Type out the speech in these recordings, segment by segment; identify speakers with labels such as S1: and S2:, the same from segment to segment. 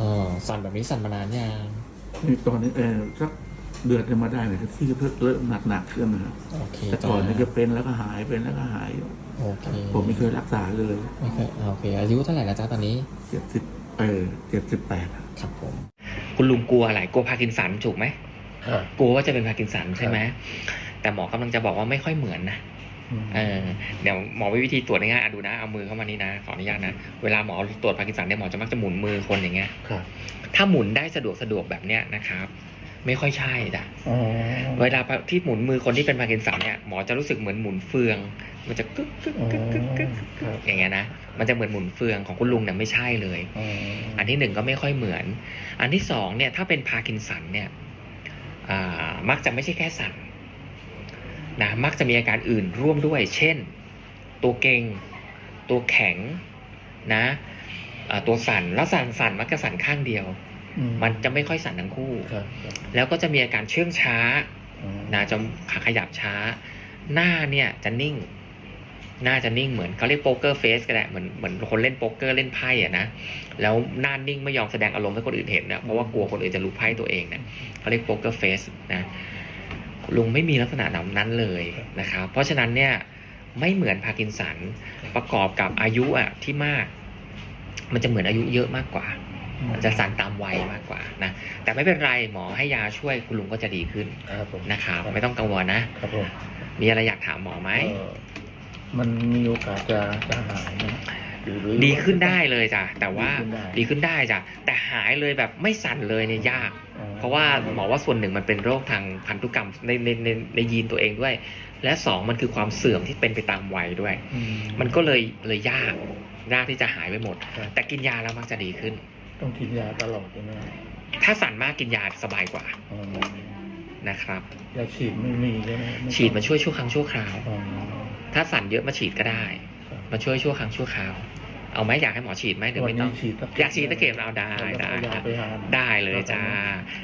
S1: อ๋อสั่นแบบนี้สั่นมานานยัง
S2: นี่ตอนนี้เออสักเดือนจะมาได้เลยที่เพิ่งเริ่มหนักๆขึ้นนะครับ
S1: โอเค
S2: แต่ก่อนนี่ก็เป็นแล้วก็หายเป็นแล้วก็หาย
S1: โอเค
S2: ผมไม่เคยรักษาเลย
S1: ไม่เคยอ่าโอเค อายุเท่าไหร่แล้วจ้าตอนนี้
S2: เจ็ดสิบเออเจ็ดสิบแปด
S1: ครับผม
S3: คุณลุงกลัวอะไรกลัวพาร์กินสันถูกไหม
S2: ครับ
S3: กลัวว่าจะเป็นพาร์กินสันใช่ไหมแต่หมอกำลังจะบอกว่าไม่ค่อยเหมือนนะ เออเดี๋ยวหมอมีวิธีตรวจง่ายๆอะดูนะเอามือเข้ามานี่นะขออนุญาตนะเวลาหมอตรวจพาร์กินสันเนี่ยหมอจะมักจะหมุนมือคนอย่างเงี้ย
S2: ครับ
S3: ถ้าหมุนได้สะดวกสะดวกแบบเนี้ยนะครับ ไม่ค่อยใช่จ้ะ
S2: อ๋อ
S3: เวลาที่หมุนมือคนที่เป็นพาร์กินสันเนี่ยหมอจะรู้สึกเหมือนหมุนเฟือง มันจะกึกกึกกึกกึกกึก
S2: ครับ
S3: อย่างเงี้ยนะมันจะเหมือนหมุนเฟืองของคุณลุงเนี่ยไม่ใช่เลย
S2: อ๋อ
S3: อันที่หนึ่งก็ไม่ค่อยเหมือน อันที่สองเนี่ยถ้าเป็นพาร์กินสันเนี่ยอ่ามักจะไม่ใช่แค่สั่น นะมักจะมีอาการอื่นร่วมด้วย เช่น ตัวเกร็ง ตัวแข็งนะอ่าตัวสั่นแล้วสั่นสั่นมักจะสั่นข้างเดียว
S2: อื
S3: มันจะไม่ค่อยสั่นทั้งคู่
S2: ครับครับ
S3: แล้วก็จะมีอาการเชื่องช้า
S2: อ๋อ
S3: นะจะขาขยับช้า หน้าเนี่ยจะนิ่ง หน้าจะนิ่งเหมือนเขาเรียกโป๊กเกอร์เฟสก็ได้เหมือนเหมือนคนเล่นโป๊กเกอร์เล่นไพ่อะนะแล้วหน้านิ่งไม่ยอมแสดงอารมณ์ให้คนอื่นเห็นนะเพราะว่ากลัวคนอื่นจะรู้ไพ่ตัวเองนะเขาเรียกโป๊กเกอร์เฟสนะ ลุงไม่มีลักษณะนั้นเลยนะครับ เพราะฉะนั้นเนี่ยไม่เหมือนพาร์กินสันประกอบกับอายุอะที่มาก มันจะเหมือนอายุเยอะมากกว่ามันจะสั่นตามวัยมากกว่านะแต่ไม่เป็นไรหมอให้ยาช่วยคุณลุงก็จะดีขึ้น
S2: ครับผม
S3: นะครับไม่ต้องกังวลนะ
S2: ครับผม
S3: มีอะไรอยากถามหมอไหม
S2: เอ่อมันมีโอกาสจะจะหายไหมหรือหรือ
S3: ดีขึ้นได้เลยจ้ะแต่ว่า
S2: ดี
S3: ดี
S2: ขึ้
S3: ขึ้
S2: น
S3: น
S2: ได้
S3: ได้จ้ะแต่หายเลยแบบไม่สั่นเลยเนี่ยยาก
S2: อ๋อ
S3: เพราะว่าหมอว่าส่วนหนึ่งมันเป็นโรคทางพันธุกรรมในในในในยีนตัวเองด้วย และสองมันคือความเสื่อมที่เป็นไปตามวัยด้วย
S2: อื
S3: มันก็เลยเลยยากยากที่จะหายไปหมด
S2: ครับ
S3: แต่กินยาแล้วมักจะดีขึ้น
S2: ต้องกินยาตลอดใช่ไหม
S3: ถ้าสั่นมากกินยาสบายกว่า
S2: อ๋อ
S3: นะครับ
S2: ยาฉีดไม่มีใช่ไหมไฉี
S3: ดมาช่วยชั่วครั้งชั่วคราว
S2: อ๋อ
S3: ถ้าสั่นเยอะมาฉีดก็ได้
S2: ครับ
S3: มาช่วยชั่วครั้งชั่วคราว เอาไหมอยากให้หมอฉีดไหมหรือ
S2: วัน
S3: ไม่ต้อ
S2: นี้
S3: ง
S2: ฉีดตะ
S3: อยากฉีดตะเข็บเอาได้ได้
S2: อยากไปหา
S3: ได้เลยจ้า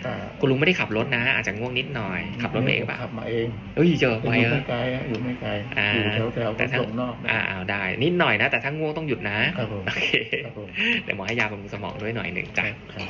S2: แต่
S3: คุณลุงไม่ได้ขับรถนะ อาจจะง่วงนิดหน่อย ขับรถมาเองปะ
S2: ขับมาเอง
S3: เอ้ยเจอ
S2: อยู่
S3: ไปเอ
S2: ไม่
S3: อ
S2: ไกลอะอยู่ไม่ไกล
S3: อ่า
S2: อยู่แถวแถวๆ
S3: แต่ถ้า
S2: ส่งนอกนะ
S3: อ่าเอาได้ นิดหน่อยนะ แต่ถ้าง่วงต้องหยุดนะครับ
S2: ผม
S3: โอเค
S2: ครับผม
S3: เดี๋ยวหมอให้ยาบำรุงสมองด้วยหน่อยหนึ่งจ้ะ
S2: ครับ